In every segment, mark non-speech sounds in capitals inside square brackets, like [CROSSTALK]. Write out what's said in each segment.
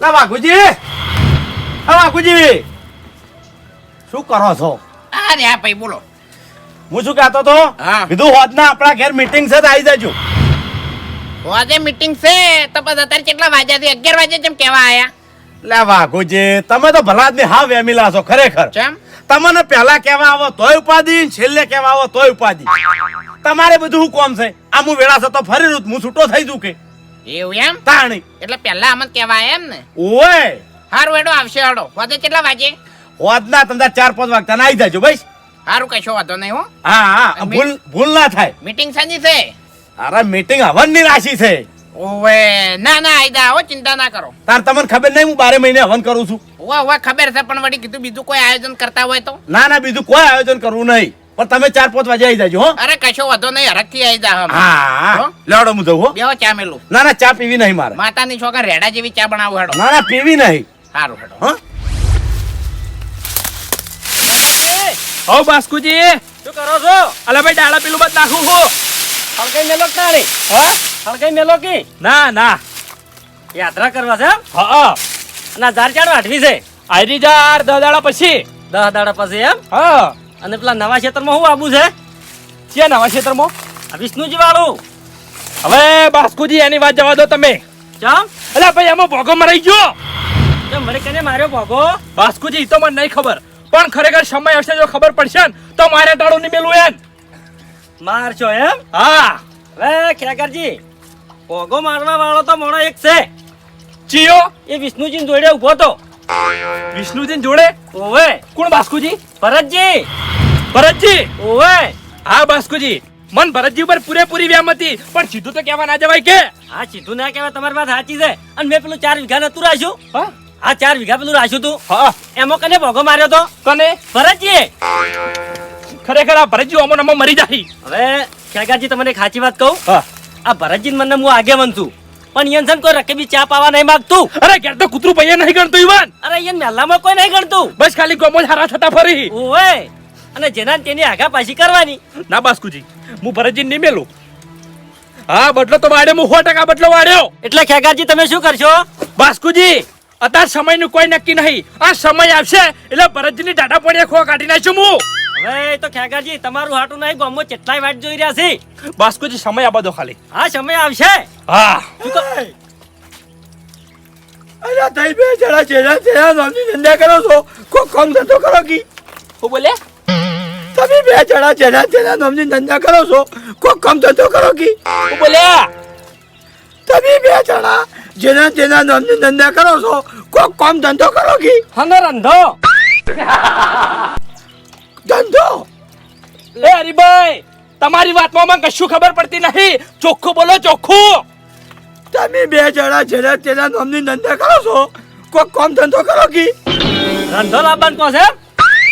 લા વાઘુજી! હા વાઘુજી! શું કરો છો? આ રે ભાઈ બોલો. હું શું કહેતો તો. કીધું હોદના આપણા ઘેર મીટિંગ છે તો આવી જજો. મીટિંગ છે તો અત્યારે કેટલા વાગ્યા થી અગિયાર વાગે જેમ કેવા આયા. લે વાઘુજી તમે તો ભલા આદમી હા વેમીલા છો ખરેખર. ચમ? તમને પહેલા કેવા આવો તોય ઉપાધિ છેલ્લે કેવા આવો તોય ઉપાધિ. તમારે બધું શું કોમ છે? આ હું વેળા તો ફરી રૂત હું છૂટો થઈ જઉં કે? એવું એમ? તાણી. એટલે પહેલા અમને કહેવાય એમ ને. ઓય. હારું એડો આવશે હડો. વાગે કેટલા વાગે? હોદના તમને ચાર પાંચ વાગતા આવી જજો ભાઈ હારું કશો વાંધો નહીં હો. હા હા ભૂલ ભૂલ ના થાય. મીટિંગ સાંજી છે? અરે મીટિંગ હવનની રાશિ છે. ઓવે ના ના આયદા હો ચિંતા ના કરો. તાર તમને ખબર નહીં હું બારે મહિને હવન કરું છું. ઓવા ઓવા ખબર છે પણ વળી કીધું બીજું કોઈ આયોજન કરતા હોય તો? ના ના બીજું કોઈ આયોજન કરવું નહીં. પણ તમે ચાર પાંચ વાગે આવી જજો હો. અરે કશો વાંધો નહીં હરખથી આયદા હમ હા હો? લેવડો હું જઉં હો. બેહો ચા મેલું. ના ના ચા પીવી નહીં મારે. માતાની છોકરા રેડા જેવી ચા બનાવું હેડો. ના ના પીવી નહીં. હારું હેડો. હા. હો બાસ્કુજી. શું કરો છો? અલા ભાઈ ડાળા પેલું બધ નાખું હું. હળગાઈ મેલો કે તારી? હા? હળગાઈ મેલો કે? ના ના. યાત્રા કરવા છે હા ના જાર ચાડવા આઠવી છે? આયરી જાર દસ દાડા પછી. દસ દાડા પછી એમ? હા. અને પેલા નવા ક્ષેત્રમાં શું આબુ છે? છે નવા ક્ષેત્રમાં વિષ્ણુજી વાળું હવે બાસ્કુજી એની વાત જવા દો તમે. ચમ? એટલે ભાઈ એમાં ભોગો મરાઈ ગયો. મને કને માર્યો ભોગો? બાસ્કુજી તો મને નહીં ખબર. પણ ખરેખર સમય હશે જો ખબર પડશે ને તો મારે ટાળું નહીં મેલું એમ. મારશો એમ? હા. હવે ખેકરજી ભોગો મારવા વાળો તો મોણો એક છે. ચિયો? એ વિષ્ણુજી જોડે ઊભો તો. વિષ્ણુજી જોડે? ઓવે કોણ બાસ્કુજી? ભરતજી. ભરતજી ઓવે! હા બાસ્કુજી મન ભરતજી ઉપર પૂરેપૂરી વ્યામ હતી પણ સીધું તો કહેવા ના જવાય કે? આ સીધું ના કહેવાય તમારી વાત સાચી છે. અને મેં પેલું ચાર વીઘા નતું રાખ્યું. હા? આ ચાર વીઘા પેલું રાખ્યું તું. હા. એમાં કને ભોગો માર્યો તો? કને? ભરતજી! ખરેખર આ ભરતજી અમો નમો મરી જાય હવે ખેગાજી તમને ખાચી વાત કહું? હા. આ ભરતજી મને હું આગેવન છું. પણ યન સન કોઈ રકેબી ચા પાવા નહીં માંગતું. અરે ઘેર તો કૂતરું પૈયા નહીં ગણતું ઈવાન. અરે યન મહેલામાં કોઈ નહીં ગણતું. બસ ખાલી ગોમો જ હારા થતા ફરી. ઓવે! અને જેના તેની આગા પાછી કરવાની. ના બાસ્કુજી હું ભરતજી નહીં મેલું. હા બદલો તો વાડ્યો હું સો ટકા બદલો વાડ્યો. એટલે ખેગારજી તમે શું કરશો? બાસ્કુજી અત્યાર સમયનું કોઈ નક્કી નહીં. આ સમય આવશે એટલે ભરતજીની ટાટા પડ્યા ખો કાઢી નાખશું હું. હવે તો ખેગારજી તમારું હાટું નહીં ગોમો કેટલાય વાટ જોઈ રહ્યા છે? બાસ્કુજી સમય આપવા દો ખાલી. હા સમય આવશે. હા. શું કર- અરે તઈ બે જણા ચેડા ચેડા નામની ધંધા કરો છો કોઈ કામ ધંધો કરો કી. હું બોલે? તમે બે જણા ચેડા ચેડા નામની ધંધા કરો છો કોઈ કામ ધંધો કરો કી. બોલ્યા? બોલે તમે બે જણા જેના જેના નામની ધંધા કરો છો કોઈ કામ ધંધો કરો કી. હનો રંધો. ધંધો? એ હરીભાઈ તમારી વાતમાં મને કશું ખબર પડતી નહીં. ચોખ્ખું બોલો ચોખ્ખું. તમે બે જણા જેના જેના નામની ધંધા કરો છો કોઈ કામ ધંધો કરો કી. રંધો લાવવાનું કહો છે?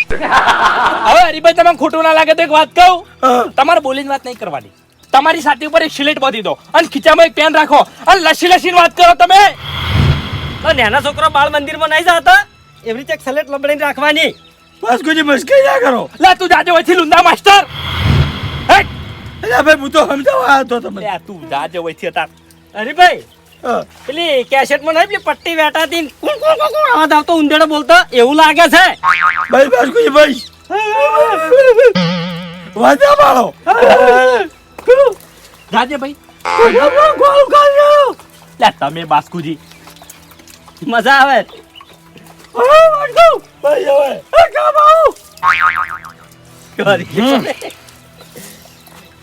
[LAUGHS] હવે હરીભાઈ તમને ખોટું ના લાગે તો એક વાત કહું. તમારે બોલીને વાત નહીં કરવાની. તમારી સાથી ઉપર એક સિલેટ બાંધી દો અને ખીચામાં એક પેન રાખો. અને લસી લસીને વાત કરો તમે. તો નાના છોકરો બાળ મંદિરમાં નહીં જતા? એવી રીતે એક સલેટ લબડીને રાખવાની. વાસ્કુજી મસ્કી ના કરો. લે તું જાજે વચ્ચે લુંડા માસ્ટર. હે અરે ભાઈ હું તો સમજાવવા આવ્યો હતો તમને. તું જાજે વચ્ચે હતા. અરે ભાઈ. પેલી કેસેટમાં નહીં પેલી પટ્ટી વેટાતી કુણ કુણ કુણ કુણ? આવાજ આવતો ઉંદેડો બોલતો. એવું લાગે છે? ભાઈ વાસ્કુજી ભાઈ વાજા પાડો. જાજે ભાઈ. લે તમે બાસ્કુજી. મજા આવે? ભાઈ હવે કામ આવું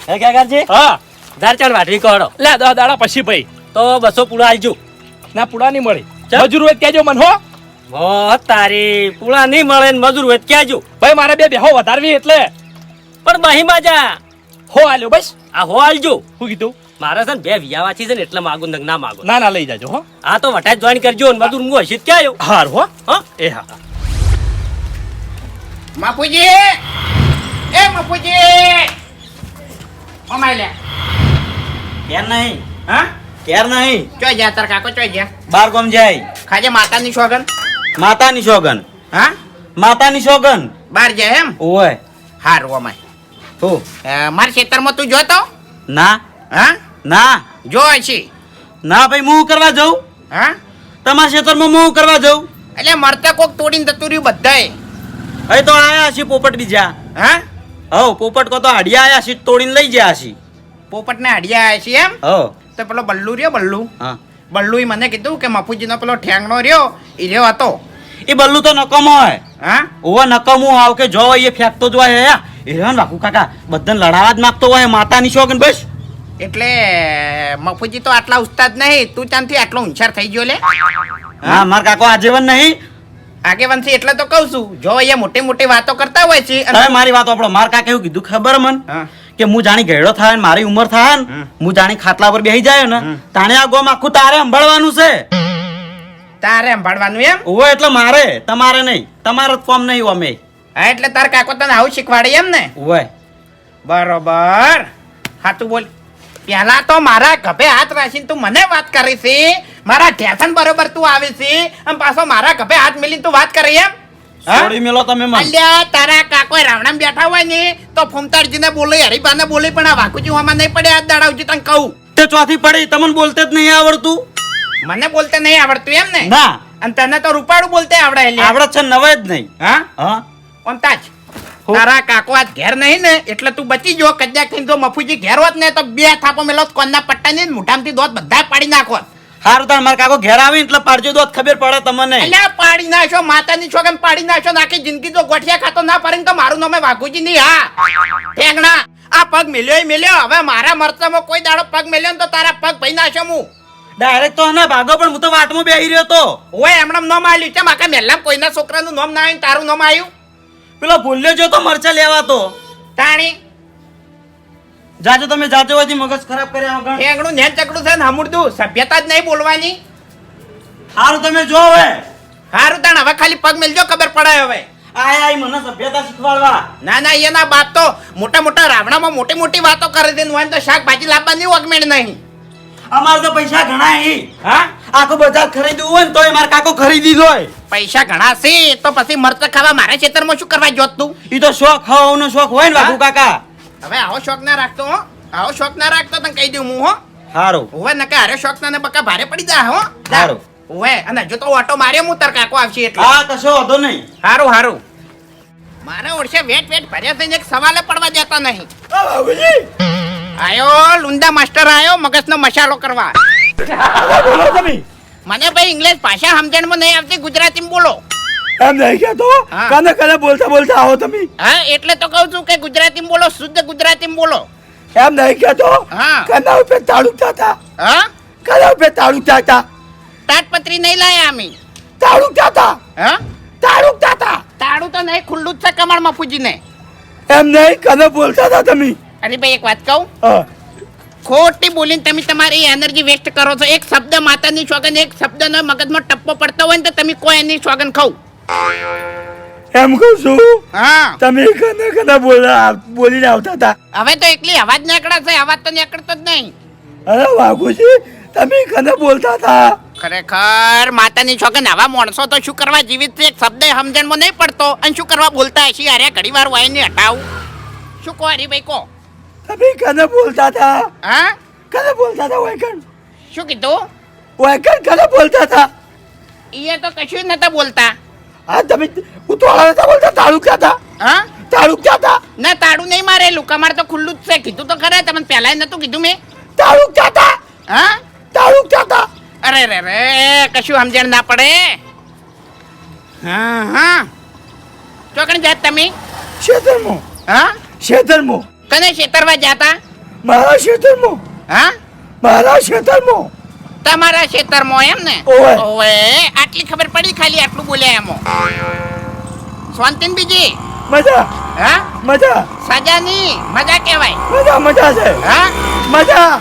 હે કાકાજી હા. ધાર ચાલ વાટવી કોડો. લે દસ દાડા પછી ભાઈ. તો બસો પૂળા આવજો ના પૂળા નહીં મળે? મજૂર હોય કહેજો મને હો. હો તારી પૂળા નહીં મળે ને મજૂર હોય કહેજો. ભાઈ મારે બે બેહો વધારવી એટલે. પણ બહીમાં જા. હો આલ્યો બસ. આ હો આલજો. શું કીધું? મારે છે ને બે વિયાવાથી છે ને એટલે માગું નગ ના માગો. ના ના લઈ જાજો હો. આ તો વટાઈ જોઈન કરજો ને મજૂર હું હશી ક્યાં આવ્યો હાર હો. હા. એ હા. માપુજી! એ માપુજી! ઓમાય લે ક્યાર નહીં? હા? ક્યાર નહીં. ચોય જ્યાં તાર કાકો ચોય જ્યાં બાર કોમ જાય. ખાજે માતાની સોગન? માતાની સોગન. હા? માતાની સોગન. બાર જાય એમ? ઓય. હારું ઓમાય હું. મારા ખેતરમાં તું જોતો? ના. હા? ના. જો છે. ના ભાઈ હું કરવા જાઉં? હા? તમારા ખેતરમાં હું કરવા જઉં? એટલે મરતા કોક તોડીને જતું રહ્યું બધાએ. અહીં તો આયા છે પોપટ બીજા. હા? હવ પોપટ કો તો હાડિયા આયા છે તોડીને લઈ ગયા છે પોપટને હડિયા આવ્યા છે એમ? હવ. તો પેલો બલ્લુ રહ્યો બલ્લુ? હા. બલ્લુએ મને કીધું કે મફુજીનો પેલો ઠેંગણો રહ્યો એ રહ્યો હતો. એ બલ્લુ તો નકમો હોય હા? ઓવા નકમો આવ કે જો એ ફેંકતો જ હોય એ રહ્યો બાપુ કાકા બધાને લડાવા જ માગતો હોય માતાની શોખન બસ. એટલે મફુજી તો આટલા ઉસ્તાદ નહીં તું ત્યાંથી આટલો હોશિયાર થઈ ગયો લે. હા? માર કાકો આજીવન નહીં. આગેવાનથી એટલે તો કહું છું જો અહીંયા મોટી મોટી વાતો કરતા હોય છે અને- મારી વાતો આપણો માર કાકા એવું કીધું ખબર મન? હા. કે હું જાણી ઘેડો થાય ને મારી ઉંમર થાય ને હું જાણી ખાટલા પર બેસી જાય ને તાણે આ ગોમ આખું તારે સંભાળવાનું છે. તારે સંભાળવાનું એમ? ઓવે એટલે મારે તમારે નહીં તમારો ફોર્મ કોમ નહીં અમે. હા એટલે તાર કાકો તને આવું શીખવાડે એમ ને? ઓવે બરોબર. હા તું બોલ. પહેલા તો મારા ગભે હાથ રાખીને તું મને વાત કરી છે. મારા ઢેસન બરોબર તું આવે છે. અને પાછો મારા ગભે હાથ મિલીને તું વાત કરી એમ? છોડી મેલો તમે મને. અલ્યા તારા કાકો રાવણામ બેઠા હોય ને તો ફૂમતાડજીને બોલે હરિભાને બોલે પણ આ વાકુજી હોમાં નહીં પડે આ દાડાવજી તને કહું. તે ચોથી પડી તમને બોલતે જ નહીં આવડતું? મને બોલતે નહીં આવડતું એમ ને? ના. અને તને તો રૂપાળું બોલતે આવડે એટલે આવડત છે નવે જ નહીં. હા? હા. ઓમ તાજ તારા કાકો આજ ઘેર નહીં ને એટલે તું બચી જો કદાચ જો મફુજી ઘેર હોત ને તો બે થાપો મેલો કોનના પટ્ટા ને મુઠામથી દોત બધા પાડી નાખો હારું તાર મારા કાકો ઘેર આવી એટલે પાડજો દોત ખબર પડે તમને. એટલે પાડી નાખો માતાની છોકન પાડી નાખો નાખી જિંદગી તો ગોઠિયા ખાતો ના પડે તો મારું નામે વાઘુજી નહીં હા. ઠેંગણા આ પગ મેલ્યો મેલ્યો. હવે મારા મરચામાં કોઈ દાડો પગ મેલ્યો ને તો તારા પગ ભાઈ નાખ્યો હું ડાયરેક્ટ તો ના ભાગો પણ હું તો વાતમાં બેહી રહ્યો તો. ઓય એમણે નામ આલ્યું છે માકે મહેલા કોઈના છોકરાનું નામ ના આવ્યું તારું નામ આવ્યું પેલો ભૂલ્યો જો તો મરચા લેવા તો. તાણી જાજો તમે જાતે હોયથી મગજ ખરાબ કર્યા વગર. ઠેંગણું નેન ચકડું છે ને હમુડતું સભ્યતા જ નહીં બોલવાની. હારું તમે જો હવે. હારું તાણ હવે ખાલી પગ મેલજો ખબર પડાય હવે. આય આય મને સભ્યતા શીખવાડવા. ના ના એના બાપ તો મોટા મોટા રાવણામાં મોટી મોટી વાતો કરે છે હોય ને તો શાકભાજી લાવવાની વગમેડ નહીં. અમારે તો પૈસા ઘણા હી. હા? આખું બજાર ખરીદવું હોય ને તોય મારા કાકો ખરીદી જોય. પૈસા ઘણા છે તો પછી મરચા ખાવા મારા ખેતરમાં શું કરવા જોત તું? ઈ તો શોખ ખાવાનો શોખ હોય ને બાપુ કાકા. હવે આવો શોખ ના રાખતો હો. આવો શોખ ના રાખતો તને કહી દઉં હું હો. હારું. હવે નકા હારે શોખ ના બકા ભારે પડી જા હો. હારું. હવે અને જો તો ઓટો માર્યો હું તાર કાકો આવશે એટલે. હા કશો વાંધો નહીં. હારું હારું. મારા ઓળશે વેટ વેટ ભર્યા થઈને એક સવાલે પડવા જતા નહીં. આયો લુંડા માસ્ટર આયો મગજનો મસાલો કરવા. મને ભાઈ ઇંગ્લિશ ભાષા સમજણમાં નહીં આવતી ગુજરાતીમાં બોલો. એમ નહીં કહેતો. કને કને બોલતા બોલતા આવો તમે. હા એટલે તો કહું છું કે ગુજરાતીમાં બોલો શુદ્ધ ગુજરાતીમાં બોલો. એમ નહીં કહેતો હા. કના ઉપર તાળું ચાતા. હા? કના ઉપર તાળુક ચાતા. તાટપત્રી નહીં લાયા અમે. તાળુક ચાતા. હા? તાળુક ચાતા. તાળું તો નહીં ખુલ્લું જ છે કમળમાં ફૂજીને એમ નહીં કને બોલતા હતા તમે. અરે ભાઈ એક વાત કહું. હા. ખોટી બોલીને તમે તમારી એનર્જી વેસ્ટ કરો છો. એક શબ્દ માતાની સોગન એક શબ્દનો મગજમાં ટપ્પો પડતો હોય ને તો તમે કોઈ એની સોગન ખાવ. એમ કહું છું? હા. તમે કદા કદા બોલા બોલીને આવતા હતા. હવે તો એકલી અવાજ નીકળે છે અવાજ તો નીકળતો જ નહીં. અરે વાઘુજી તમે કદા બોલતા હતા. ખરેખર માતાની છોકન આવા માણસો તો શું કરવા જીવિત છે? એક શબ્દ સમજણમાં નહીં પડતો. અને શું કરવા બોલતા હશે? અરે ઘડી વાર વાઈને હટાવ. શું કહો હરીભાઈ કહો. તમે કદા બોલતા હતા. હા? કદા બોલતા હતા વાયકણ શું કીધું? વાયકણ કદા બોલતા હતા. એ તો કશું નતા બોલતા. હા તમે ઉતવાળા નતા બોલતા હા? ના તાળું નહીં મારેલું. કમાર તો ખુલ્લું જ છે. કીધું તો ખરા તમને પહેલા નતું કીધું મેં. હા? તાળુક થતા અરે રે રે કશું સમજણ ના પડે. હા હા. ચોકણ જાત તમે? હા? ક્ષેત્રમાં કને છેતરવા જાતા? મારા ક્ષેત્રમાં હા? મારા તમારા ખેતરમાં એમ ને? ઓવે. આટલી ખબર પડી ખાલી આટલું બોલ્યા એમ. શાંતિન બીજી મજા. હા? મજા. સજાની. મજા કહેવાય. મજા મજા છે. હા? મજા.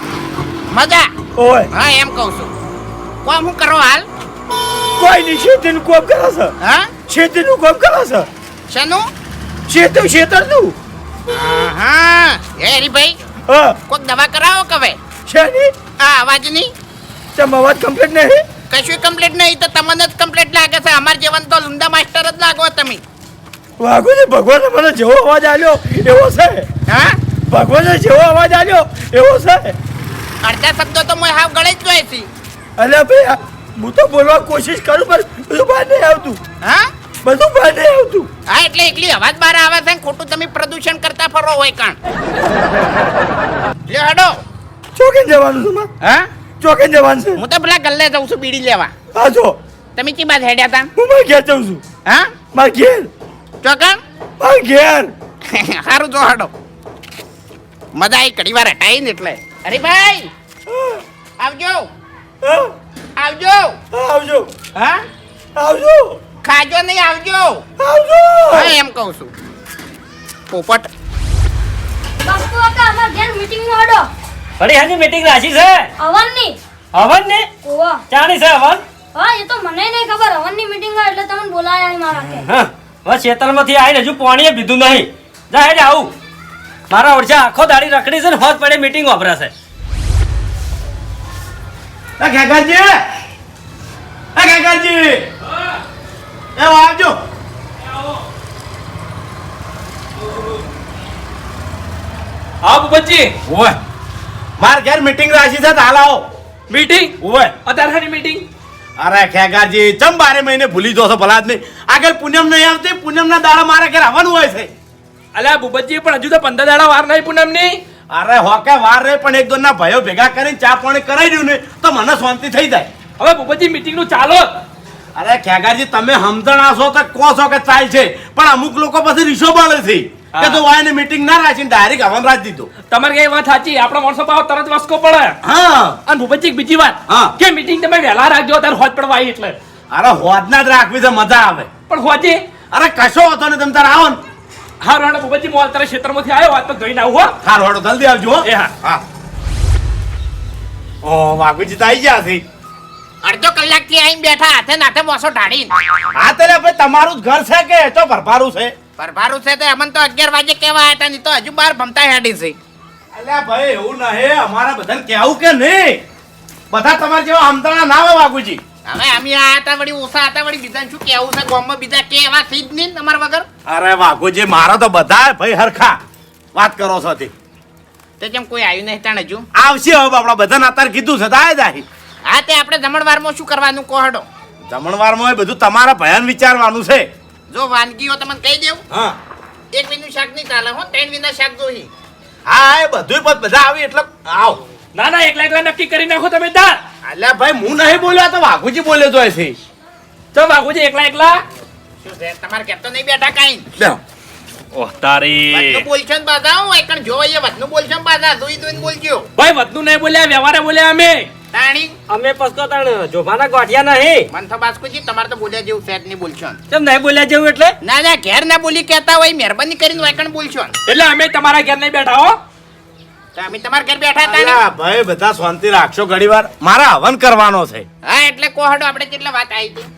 મજા. ઓય હા એમ કહું છું. કોમ હું કરો હાલ? કોઈ નહીં શેતીનું કોમ કરો છે? હા? શેતીનું કોમ કરો છે? શેનું? શેતું શેતરનું? હા એ હરીભાઈ હા. કોઈક દવા કરાવો કવે શેની? આ અવાજની? તમે અવાજ કમ્પ્લીટ નહીં? કશું કમ્પ્લીટ નહીં તો તમને જ કમ્પ્લીટ લાગે છે. અમાર જીવન તો લુંડા માસ્ટર જ લાગો તમે. વાઘુજી ભગવાન મને જેવો અવાજ આલ્યો એવો છે. હા? ભગવાને જેવો અવાજ આલ્યો એવો છે. અડધા શબ્દો તો મેં હાવ ગળે જ જોઈએ છે. અલ્યા ભાઈ હું તો બોલવા કોશિશ કરું પણ બધું બહાર નહીં આવતું. હા? બધું બહાર નહીં આવતું. હા એટલે એકલી અવાજ બહાર આવે છે ને ખોટું તમે પ્રદૂષણ કરતા ફરો હોય કાણ. લ્યો હેડો. ચોકે જવાનું તમે હા? ચોકે જવાનું છે. હું તો પેલા ગલ્લે જઉં છું બીડી લેવા. હા જો. તમે ચી બાદ હેડ્યા તા? હું મારા ઘેર જઉં છું. હા? માર ઘેર. ચોકણ? માર ઘેર. [LAUGHS] સારું જો હાડો. મજા આવી કડી વાર હટાઈ ને એટલે. અરે ભાઈ! આવજો. આવજો. આવજો. હા? આવજો. ખાજો નહીં આવજો. આવજો. હા એમ કહું છું. પોપટ. બાપુ કાકા અમાર ઘેર મીટિંગ નો હડો. અરે હાજી મીટિંગ રાખી છે? હવનની હવન ને ઓવા. ચાણી છે હવન હા એ તો મને નહીં ખબર. હવનની મીટિંગ હોય એટલે તમને બોલાયા આય મારા કે. હા બસ ખેતરમાંથી આવીને હજુ પાણીએ પીધું નહીં. જા હેડે આવું. મારા ઓરછા આખો દાડી રખડી છે ને હોત પડે મીટિંગ વાપરાશે. એ કાકાજી એ કાકાજી એ આવજો. હા બચ્ચી ઓય માર ઘેર મીટિંગ રાખી છે હાલ આવો. મીટિંગ ઓય અત્યારની મીટિંગ અરે ખેગાજી ચમ બારે મહિને ભૂલી જશો ભલા નહીં આગળ પૂનમ નહીં આવતી પૂનમ ના દાડા મારા ઘેર આવવાનું હોય છે. અલ્યા ભૂપતજી પણ હજુ તો પંદર દાડા વાર નહીં પૂનમની. અરે હોકે વાર રે પણ એક દોના ભાઈઓ ભેગા કરીને ચા પાણી કરાવી દઉં ને તો મને શાંતિ થઈ જાય. હવે ભૂપતજી મીટિંગનું ચાલો. અરે ખેગાજી તમે સમજણા છો તો કહો છો કે ચાલ છે પણ અમુક લોકો પછી રીસો બાળે છે. કે તો વાયને મીટિંગ ના રાખીને ડાયરેક્ટ હવન રાખી દીધો. તમારે કઈ વાત સાચી? આપણો માણસો પાવ તરત વસકો પડે. હા. અને ભૂપતજી એક બીજી વાત. કે મીટિંગ તમે વહેલા રાખજો ત્યારે હોજ પડવા આવી એટલે. અરે હોદના જ રાખવી છે મજા આવે. પણ હોજે. અરે કશો હતો ને તમે તારે આવો ને. હા રોણા ભૂપતજી મોલ તારે ક્ષેત્રમાંથી આવ્યો વાત તો ધોઈને આવું હો. હારો જલ્દી આવજો એ હા. હા. ઓ વાઘુજી તો આવી ગયા છે. અડધો કલાકથી આઈને બેઠા હાથે નાથે બોસો ઢાળી હા ભાઈ તમારું જ ઘર છે કે તો ભરભારું છે? પરભારું છે તે અમન તો અગિયાર વાગે કેવા હતા નહીં તો હજુ બાર ભમતા હેડી છે. અલ્યા ભાઈ એવું ના હે અમારા બધાને કેવું કે નહીં? બધા તમારા જેવા આમતણા ના હોય વાઘુજી હવે અમે આ હતા વળી ઓછા હતા વળી બીજાને શું કેવું છે? ગામમાં બીજા કે એવા થઈ જ નહીં તમારા વગર? અરે વાઘુજી મારા તો બધા ભાઈ હરખા. વાત કરો છો તે તે જેમ કોઈ આવ્યું નહીં તાણ હજુ? આવશે હવે આપણા બધાને અત્યારે કીધું છે આય જાય હા તે આપણે જમણવારમાં શું કરવાનું કોહડો જમણવારમાં એ બધું તમારા ભયાન વિચારવાનું છે. જો વાનગીઓ તમને કહી દેવું. હા. એક વિનું શાક નહીં ચાલે હો ત્રણ વિના શાક જોઈ હા એ બધું પદ બધા આવી એટલે આવ. ના ના એકલા એકલા નક્કી કરી નાખો તમે તાર અલ્યા ભાઈ હું નહીં બોલ્યો તો વાઘુજી બોલ્યો તો છે. તો વાઘુજી એકલા એકલા? શું છે? તમારે કહેતો નહીં બેઠા કાઈ. ઓહ તારી. વચનું બોલશો ને બાધા હો એકણ જો એ વચનું બોલશો ને બાધા જોઈ જોઈને બોલજો. ભાઈ વધનું નહીં બોલ્યા વ્યવહારે બોલ્યા અમે. તાણી. અમે પસકો તાણ જોભાના ગોઠિયા નહીં. મન તો બાસ્કુજી તમારે તો બોલ્યા જેવું સેટ નહીં બોલશો. ચમ કેમ નહીં બોલ્યા જેવું એટલે? ના ના ઘેર ના બોલી કહેતા હોય મહેરબાની કરીને વાયકણ બોલશો. એટલે અમે તમારા ઘેર નહીં બેઠા હો. તો અમે તમારા ઘેર બેઠા હતા ને? ભાઈ બધા શાંતિ રાખશો ઘડીવાર. મારા હવન કરવાનો છે. હા એટલે કોહડો આપણે કેટલા વાત આવી હતી?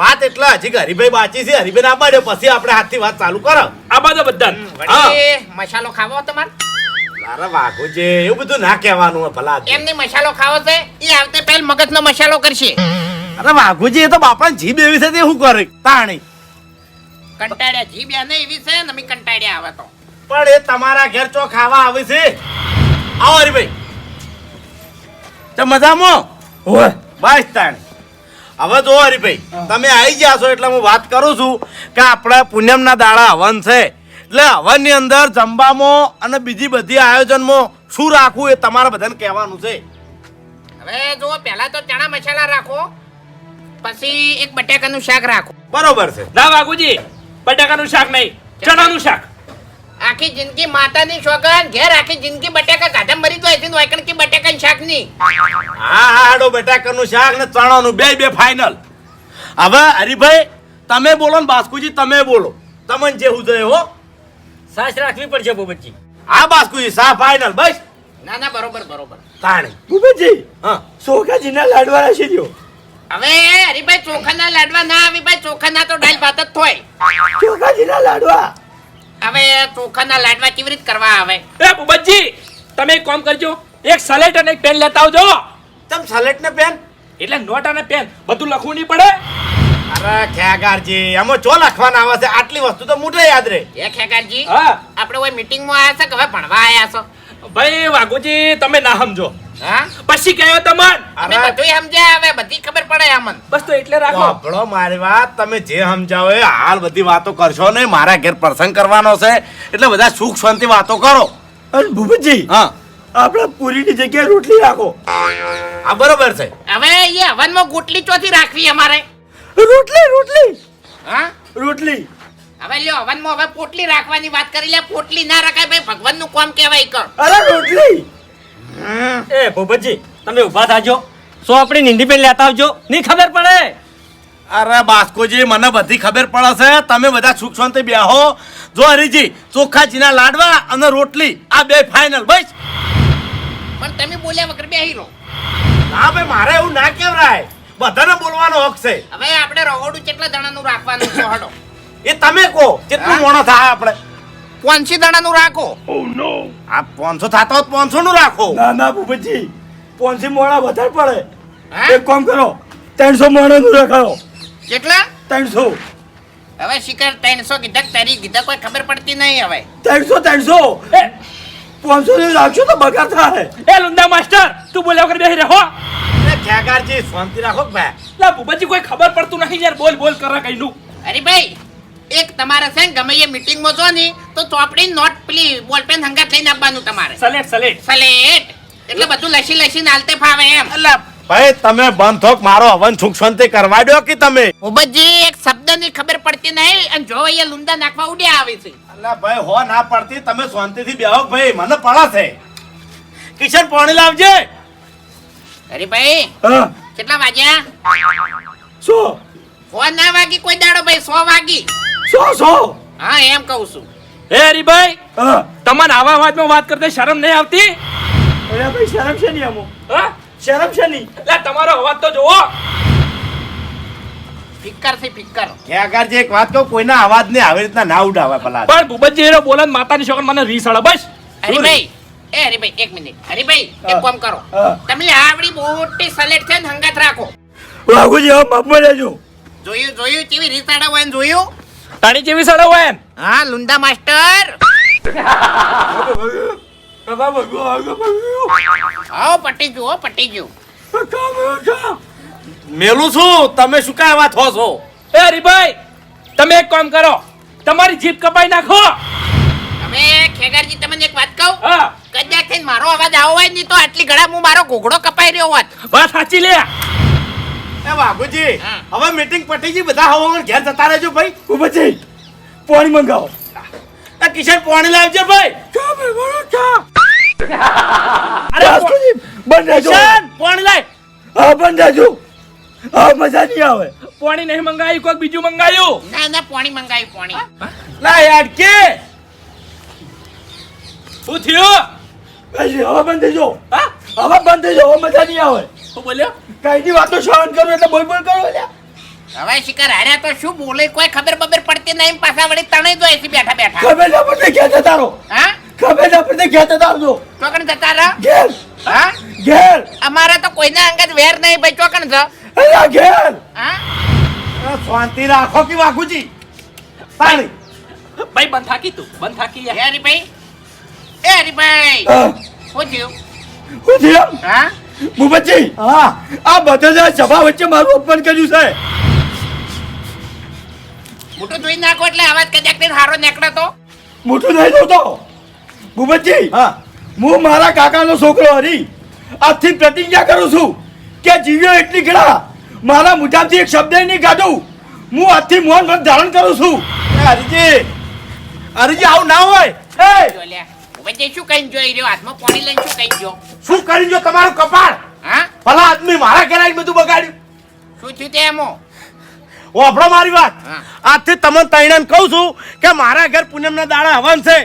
વાત એટલે હજી હરીભાઈ બાચી છે હરીભાઈ ના પાડ્યો પછી આપણે હાથથી વાત ચાલુ કરો. આ બધા બધા મસાલો ખાવો તમારે? અરે વાઘુજી એવું બધું ના કહેવાનું ભલા. એમની મસાલો ખાવો છે? એ આવતે પહેલ મગજનો મસાલો કરશે. અરે વાઘુજી એ તો બાપા જીભ એવી છે તે શું કરે? તાણી. કંટાળ્યા જીભ એને એવી છે ને અમે કંટાળ્યા આવે તો. પણ એ તમારા ઘેર ચો ખાવા આવે છે? આવો હરિભાઈ. તો મજામાં? ઓય બસ તાણી. હવે જો હરીભાઈ તમે આવી ગયા છો એટલે હું વાત કરું છું કે આપણે પૂનમના દાડા હવન છે. એટલે હવનની અંદર જમવામાં અને બીજી બધી આયોજનમાં શું રાખવું એ તમારે બધાને કહેવાનું છે. હવે જો પહેલા તો ચણા મસાલા રાખો પછી એક બટાકાનું શાક રાખો. બરોબર છે. ના બાગુજી બટાકાનું શાક નહીં ચણાનું શાક. આખી જિંદગી માતાની શોગન ઘેર આખી જિંદગી બટાકા ગાધા મરી તો હતી વાયકણ કે બટાકા શાક નહીં. હા હા હાડો બટાકાનું શાક ને ચણાનું બે બે ફાઇનલ હવે હરિભાઈ તમે બોલો ને બાસ્કુજી તમે બોલો. તમને જે હું હો. સાસ રાખવી પડશે બોબતજી હા બાસ્કુજી સા ફાઈનલ બસ? ના ના બરોબર બરોબર. તાણી. ભૂપતજી હા. સોખાજીના લાડવા રાખી દો હવે હરીભાઈ ચોખાના લાડવા ના આવી ભાઈ ચોખાના તો ડાલ ભાત જ થોય. ચોખાજીના લાડવા. હવે ચોખાના લાડવા કેવી રીતે કરવા આવે? એ બુબજી તમે એક કામ કરજો. એક સલેટ અને એક પેન લેતા આવજો. તમ સલેટ ને પેન એટલે નોટ અને પેન બધું લખવું નહીં પડે. અરે ખ્યાગારજી એમાં ચો લખવાના આવે છે? આટલી વસ્તુ તો મોઢે યાદ રહે. એ ખેગારજી હા. આપણે ઓય મીટિંગમાં આયા છે કે હવે ભણવા આયા છો? ભાઈ વાઘુજી તમે ના સમજો. હા? પછી કહેયો તમન. અમે અરે. બધુંય સમજ્યા હવે બધી ખબર પડે અમન. બસ તો એટલે રાખો. સાંભળો મારી વાત તમે જે સમજાવો એ હાલ બધી વાતો કરશો ને મારા ઘેર પ્રસંગ કરવાનો છે. એટલે બધા સુખ શાંતિ વાતો કરો. અને ભૂપતજી હા. આપણે પૂરીની જગ્યાએ રોટલી રાખો. આ બરોબર છે. હવે એ હવનમાં ગોટલી ચોથી રાખવી અમારે. રોટલી રોટલી. હા? રોટલી. હવે લ્યો હવનમાં હવે પોટલી રાખવાની વાત કરી લે. પોટલી ના રખાય ભાઈ ભગવાનનું કામ કહેવાય કર. અરે રોટલી. એ ભૂપતજી તમે ઊભા થાજો. સો આપણી નિંદી પેન લેતા આવજો? નહીં ખબર પડે. અરે બાસ્કોજી મને બધી ખબર પડે છે તમે બધા સુખ શાંતિ બેહો. જો હરીજી ચોખાજીના લાડવા અને રોટલી આ બે ફાઇનલ બસ. પણ તમે બોલ્યા વગર બેહી રહો. હા ભાઈ મારે એવું ના કેવરાય બધાને બોલવાનો હક છે. હવે આપણે રગોડું કેટલા દણાનું રાખવાનું છે હડો. એ તમે કહો કેટલું મોણો થાય આપણે? પાંચસી દણાનું રાખો. આ પાંચસો થાતો હોત પાંચસો નું રાખો. ના ના ભૂપતજી. પોનસી મોણા વધારે પડે. એક કામ કરો ત્રણસો મોણાનું રખાવો. કેટલા? ત્રણસો. હવે શિખર ત્રણસો કીધા કે તારી કીધા કોઈ ખબર પડતી નહીં હવે. ત્રણસો ત્રણસો. પોનસો પાંચસો રાખશો તો બગાડ થાય. એ લુંડા માસ્ટર તું બોલ્યા વગર બેસી રહો. એ શાંતિ રાખો ભાઈ? લા ભૂપતજી કોઈ ખબર પડતું નહીં યાર. બોલ બોલ કરે કઈનું અરે ભાઈ એક તમારે છે ને ગમે એ મીટિંગમાં જો ને તો ચોપડી નોટ પેલી બોલપેન હંગાત લઈને આપવાનું તમારે. સલેટ સલેટ સલેટ એટલે બધું લસી લસીને નાલતે ફાવે એમ. એટલે ભાઈ તમે બંધ થોક મારો હવન સુખ શાંતિ કરવા દો કે તમે? ઉબજી એક શબ્દની ખબર પડતી નહીં અને જો અહીંયા લુંડા નાખવા ઉડ્યા આવે છે. એટલે ભાઈ હો ના પડતી તમે શાંતિથી બેહો ભાઈ મને પડા છે કિશન પાણી લાવજે. અરે ભાઈ કેટલા વાગ્યા? સો. ફોન ના વાગી કોઈ દાડો ભાઈ સો વાગી. સો સો. હા એમ કહું છું. એ હરીભાઈ હા. તમને આવા વાતમાં વાત કરતા શરમ નહીં આવતી? અરે ભાઈ શરમ છે નહીં અમો હા? શરમ છે નહીં. લા તમારો અવાજ તો જોવો ફિકરથી ફિક્કર. ખેગારજી એક વાત કહું કોઈના અવાજ ને આવી રીતના ના ઉડાવે પેલા પણ ભૂપતજી એનો બોલન માતાની છોકર મને રીસ અડે બસ. હરીભાઈ એ હરીભાઈ એક મિનિટ. હરીભાઈ એક કામ કરો. તમે આવડી મોટી સલેટ છે ને હંગાત રાખો. વાઘુજી હવે બાપો લેજો જોયું જોયું? કેવી રીત આડા હોય ને જોયું? તાણી જેવી સડે હોય એમ? હા લુંડા માસ્ટર. હા પટી ગયું હો પટી ગયું. મેલું છું. તમે શું કાંઈ વાત હો છો? એ હરીભાઈ તમે એક કામ કરો. તમારી જીભ કપાઈ નાખો. તમે ખેગારજી તમને એક વાત કહું? હા. કદાચ થઈને મારો અવાજ આવો હોય નહીં તો આટલી ઘડા હું મારો ઘોઘડો કપાઈ રહ્યો હોત. વાત સાચી લે. એ બાબુજી હવે મીટિંગ પટી ગઈ બધા હવા ઘેર જતા રહેજો ભાઈ. ભૂપતજી પાણી મંગાવો. આ કિશન પાણી લાવજે ભાઈ. ચા ભાઈ બોલો ચા. [LAUGHS] અરે વાસ્કોજી બંધ રહેજો. કિશન પાણી લાય. હા બંધ રહેજો. હા મજા નહીં આવે. પાણી નહીં મંગાયું કોઈક બીજું મંગાયું. ના ના પાણી મંગાવ્યું પાણી. ના યાર કે? શું થયું? હવે બંધ થજો હા? હવે બંધ થજો હવે મજા નહીં આવે. શું બોલ્યો? કઈની વાતો શ્રવણ કરો એટલે બોલ બોલ કરો લ્યા હવે શિકાર હાર્યા તો શું બોલે? કોઈ ખબર બબર પડતી નહીં પાછા વળી તણાઈ દો એસી બેઠા બેઠા. ખબર ના પડે ક્યાં જતા રહો હા? ખબર ના પડે ક્યાં જતા રહો ચોકણ જતા રહો. ઘેર. હા? ઘેર. અમારે તો કોઈના અંગત વેર નહીં ભાઈ ચોકણ છે અલ્યા ઘેર. હા? શાંતિ રાખો કે વાઘુજી. પાણી ભાઈ બંધ થાકી તું બંધ થાકી ભાઈ એ હરીભાઈ. હા થયું? હું થયું? હા? ભૂપતજી હા. આ બધા સભા વચ્ચે મારું અપમાન કર્યું છે. મોટું જોઈ નાખો એટલે અવાજ કદાચ ને હારો નીકળે તો. મોટું નહીં જોતો ભૂપતજી હા. હું મારા કાકાનો છોકરો હરી. આજથી પ્રતિજ્ઞા કરું છું કે જીવ્યો એટલી ગળા મારા મુજાબથી એક શબ્દ નહીં કાઢું. હું આજથી મૌન વ્રત ધારણ કરું છું. હરીજી હરીજી આવું ના હોય. વચ્ચે શું કઈ જોઈ રહ્યો? હાથમાં પાણી લઈને શું કઈ જો શું કરી જો તમારું કપાળ? હા? ભલા આદમી મારા ઘરે આવીને બધું બગાડ્યું. શું થયું તે એમો? ઓભળો મારી વાત. આજથી તમને તૈણાને કહું છું કે મારા ઘર પૂનમના દાડા હવન છે.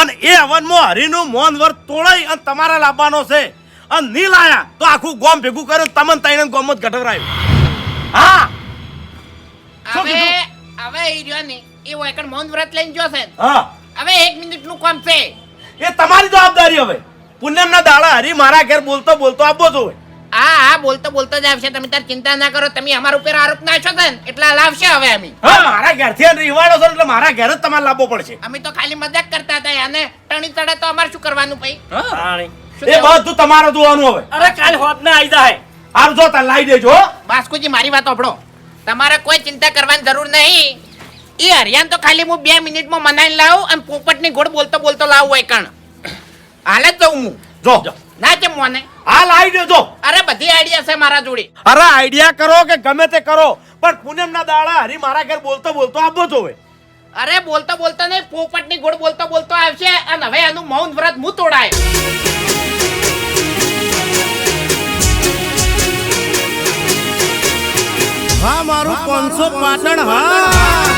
અને એ હવનમાં હરિનું મોન વ્રત તોડાઈ અને તમારા લાવવાનો છે. અને નહીં લાયા તો આખું ગોમ ભેગું કર્યું તમને તૈણાને ગોમ જ ગઢવરાયું. હા? હવે? હવે એ રહ્યો ને એ વાયકણ મૌન વ્રત લઈને જોશે હા. હવે એક મિનિટનું કામ છે. એ તમારી જવાબદારી હવે. પૂનમના દાડા હરી મારા ઘેર બોલતો બોલતો આપવો જોઈએ. હા હા બોલતો બોલતો જ આવશે. તમે તાર ચિંતા ના કરો. તમે અમારા ઉપર આરોપ નાખો છે ને એટલે લાવશે હવે અમે. હા મારા ઘરથી એને રીવાડો છો એટલે મારા ઘેર જ તમારે લાવવો પડશે. અમે તો ખાલી મજાક કરતા હતા. અને ટણી તડે તો અમારે શું કરવાનું ભાઈ? હા? પાણી એ બધું તમારે જોવાનું હવે. અરે કાલ હોત ના આવી જાય આમ જો તાર લાવી દેજો બાસ્કુજી મારી વાત સાંભળો તમારે કોઈ ચિંતા કરવાની જરૂર નહીં. એ હરિયાણ તો ખાલી હું બે મિનિટમાં મનાઈને લાવું અને પોપટની ગોળ બોલતો બોલતો લાવું હોય કણ. હાલ જ જઉં હું. જો. ના કેમ મને? હાલ આવી જજો અરે બધી આઈડિયા છે મારા જોડે. અરે આઈડિયા કરો કે ગમે તે કરો પણ પૂનમના દાડા હરી મારા ઘર બોલતો બોલતો આપવો જોવે. અરે બોલતો બોલતો નહીં પોપટની ગોળ બોલતો બોલતો આવશે અને હવે આનું મૌન વ્રત હું તોડાય. હા મારું પાંચસો પાટણ હા.